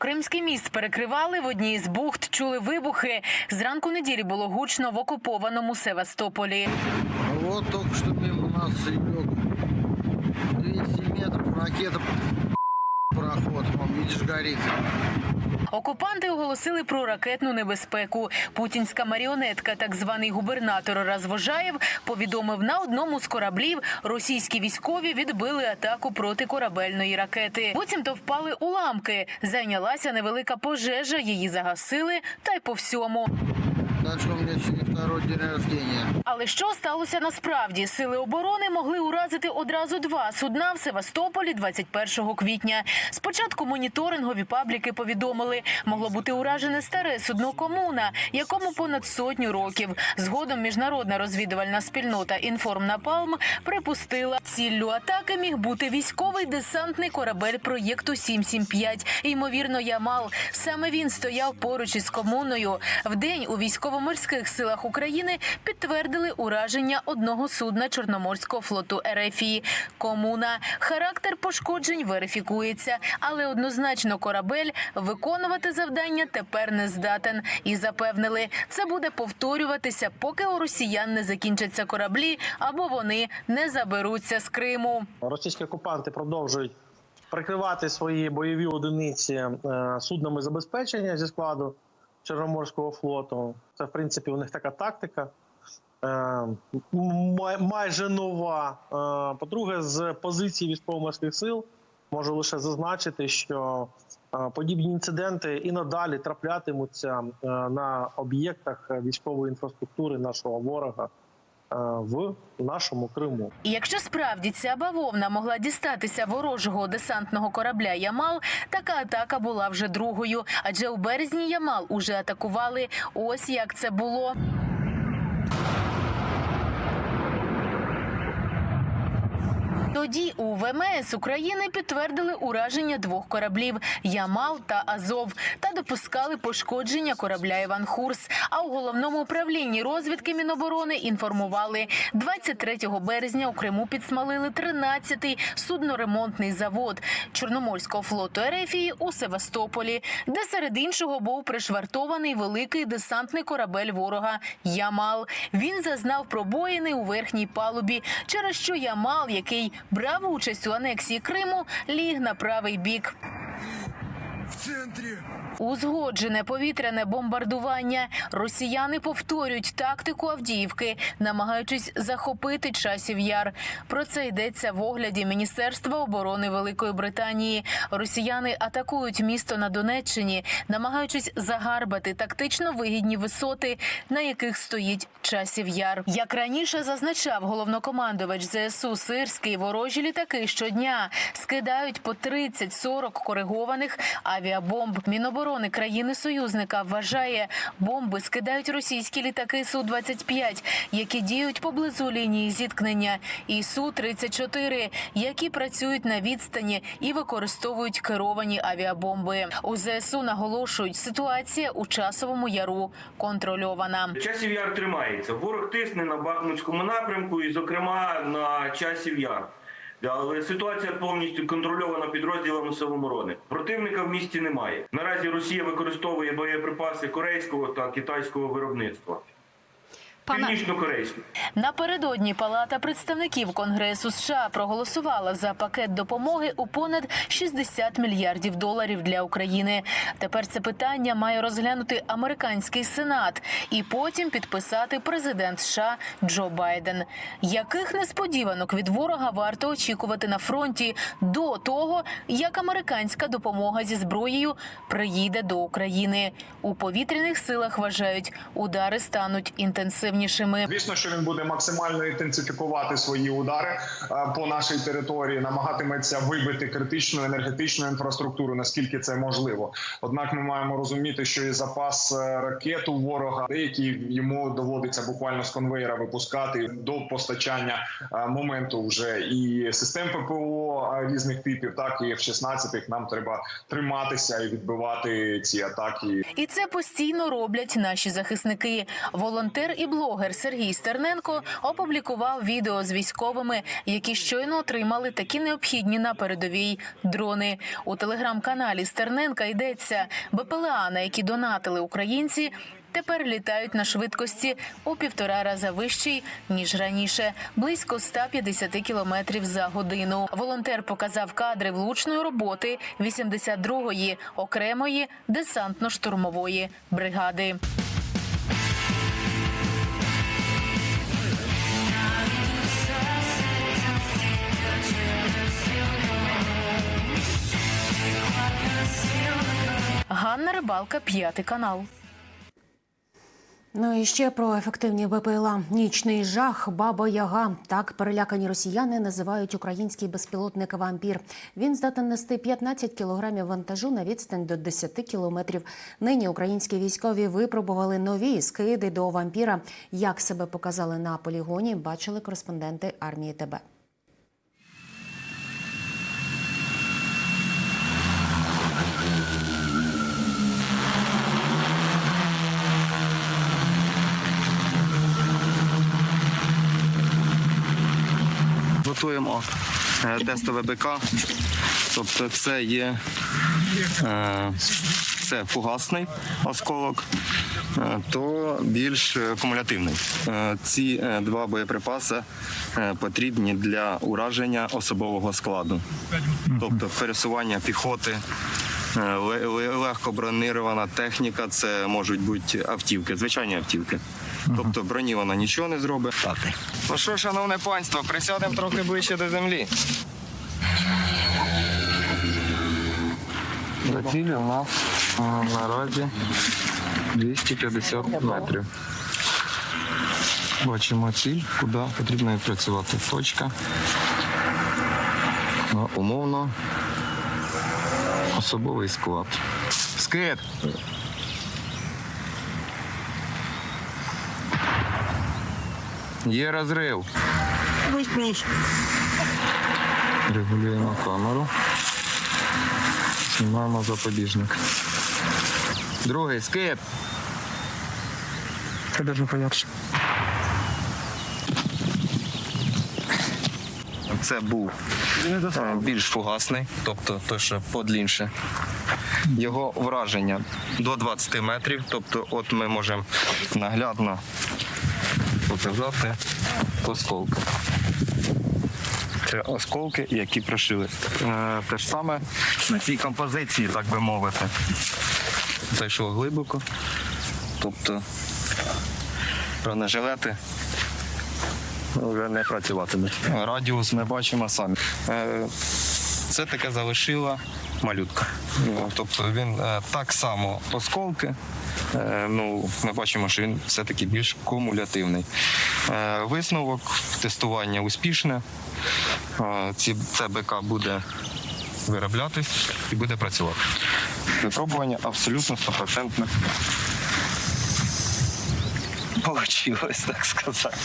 Кримський міст перекривали в одній з бухт. Чули вибухи. Зранку неділі було гучно в окупованому Севастополі. Вот только что мимо нас лег 200 метров ракета проход, вон, видишь, горит. Окупанти оголосили про ракетну небезпеку. Путінська маріонетка, так званий губернатор Развожаєв, повідомив на одному з кораблів. Російські військові відбили атаку проти корабельної ракети. Буцімто впали уламки. Зайнялася невелика пожежа. Її загасили, та й по всьому. У меня сегодня второй день рождения. Але що сталося насправді? Сили оборони могли уразити одразу два судна в Севастополі 21 квітня. Спочатку моніторингові пабліки повідомили, могло бути уражене старе судно комуна, якому понад сотню років. Згодом міжнародна розвідувальна спільнота Інформнапалм припустила, ціллю атаки міг бути військовий десантний корабель проєкту 775. Ймовірно, Ямал. Саме він стояв поруч із комуною. Вдень у військово-морських силах України підтвердили ураження одного судна Чорноморського флоту РФІ. Комуна. Характер пошкоджень верифікується, але однозначно корабель виконувати завдання тепер не здатен. І запевнили, це буде повторюватися, поки у росіян не закінчаться кораблі або вони не заберуться з Криму. Російські окупанти продовжують прикривати свої бойові одиниці е, суднами забезпечення зі складу Чорноморського флоту. Це, в принципі, у них така тактика. е, май- Майже нова. Е, По-друге, з позиції військово-морських сил можу лише зазначити, що е, подібні інциденти і надалі траплятимуться на об'єктах військової інфраструктури нашого ворога в нашому Криму. Якщо справді ця бавовна могла дістатися ворожого десантного корабля Ямал, така атака була вже другою. Адже у березні Ямал уже атакували. Ось як це було. Тоді у ВМС України підтвердили ураження двох кораблів Ямал та Азов та допускали пошкодження корабля Іван Хурс. А у головному управлінні розвідки Міноборони інформували 23 березня у Криму підсмалили 13-й судноремонтний завод Чорноморського флоту Ерефії у Севастополі, де серед іншого був пришвартований великий десантний корабель ворога Ямал. Він зазнав пробоїни у верхній палубі, через що Ямал, який брав участь у анексії Криму, ліг на правий бік. Узгоджене повітряне бомбардування. Росіяни повторюють тактику Авдіївки, намагаючись захопити часів яр. Про це йдеться в огляді Міністерства оборони Великої Британії. Росіяни атакують місто на Донеччині, намагаючись загарбати тактично вигідні висоти, на яких стоїть часів яр. Як раніше зазначав головнокомандувач ЗСУ Сирський, ворожі літаки щодня скидають по 30-40 коригованих авіабомб. Міноборони країни-союзника вважає, бомби скидають російські літаки Су-25, які діють поблизу лінії зіткнення, і Су-34, які працюють на відстані і використовують керовані авіабомби. У ЗСУ наголошують, ситуація у часовому яру контрольована. Часів яр тримається. Ворог тисне на Бахмутському напрямку і, зокрема, на часів яр. Але ситуація повністю контрольована підрозділами Силоморони. Противника в місті немає. Наразі Росія використовує боєприпаси корейського та китайського виробництва. Північно-корейського. Напередодні Палата представників Конгресу США проголосувала за пакет допомоги у понад 60 мільярдів доларів для України. Тепер це питання має розглянути американський сенат і потім підписати президент США Джо Байден. Яких несподіванок від ворога варто очікувати на фронті до того, як американська допомога зі зброєю приїде до України? У повітряних силах вважають, удари стануть інтенсивнішими. Звісно, що він буде максимально інтенсифікувати свої удари е, по нашій території, намагатиметься вибити критичну енергетичну інфраструктуру, наскільки це можливо. Однак, ми маємо розуміти, що і запас е, ракет у ворога, деякі йому доводиться буквально з конвейера випускати до постачання е, моменту вже і систем ППО різних типів, так і F-16 нам треба триматися і відбивати ці атаки І це постійно роблять наші захисники. Волонтер і блогер блогер Сергій Стерненко опублікував відео з військовими, які щойно отримали такі необхідні на передовій дрони. У телеграм-каналі Стерненка йдеться БПЛА, на які донатили українці. Тепер літають на швидкості у півтора рази вищій ніж раніше, близько 150 кілометрів за годину. Волонтер показав кадри влучної роботи 82-ї окремої десантно-штурмової бригади. Ганна Рибалка, п'ятий канал. Ну і ще про ефективні БПЛА. Нічний жах, баба Яга. Так перелякані росіяни називають український безпілотник вампір. Він здатен нести 15 кілограмів вантажу на відстань до 10 кілометрів. Нині українські військові випробували нові скиди до вампіра. Як себе показали на полігоні, бачили кореспонденти армії ТБ. Готуємо е, тестове БК. Тобто це є е, це фугасний осколок, е, то більш кумулятивний. Ці два боєприпаси потрібні для ураження особового складу, тобто пересування піхоти. Е, ле- ле- Легко бронирована техніка, це можуть бути автівки, звичайні автівки. Тобто броні вона нічого не зробить. Ну що, шановне панство, присядемо трохи ближче до землі. До цілі у нас а, наразі 250 метрів. Бачимо ціль, куди потрібно відпрацювати. Точка. Ну, умовно. Особовий склад. Скид! Є розрив. Регулюємо камеру. Знімаємо запобіжник. Другий скид. Це дуже поярше. Це був е, більш фугасний, тобто той, що подлінше. Його враження до 20 метрів. Тобто, от ми можемо наглядно показати осколки. Це осколки, які прошили. Е, те ж саме на цій композиції, так би мовити. Зайшло глибоко. Тобто бронежилети вже не працюватимуть. Радіус ми бачимо самі. Е, Це таке залишила малютка. Ну, Тобто він е, так само осколки. Е, Ну, ми бачимо, що він все-таки більш кумулятивний. Висновок тестування успішне. Це БК буде вироблятись і буде працювати. Випробування абсолютно стопроцентне. Получилось, так сказати.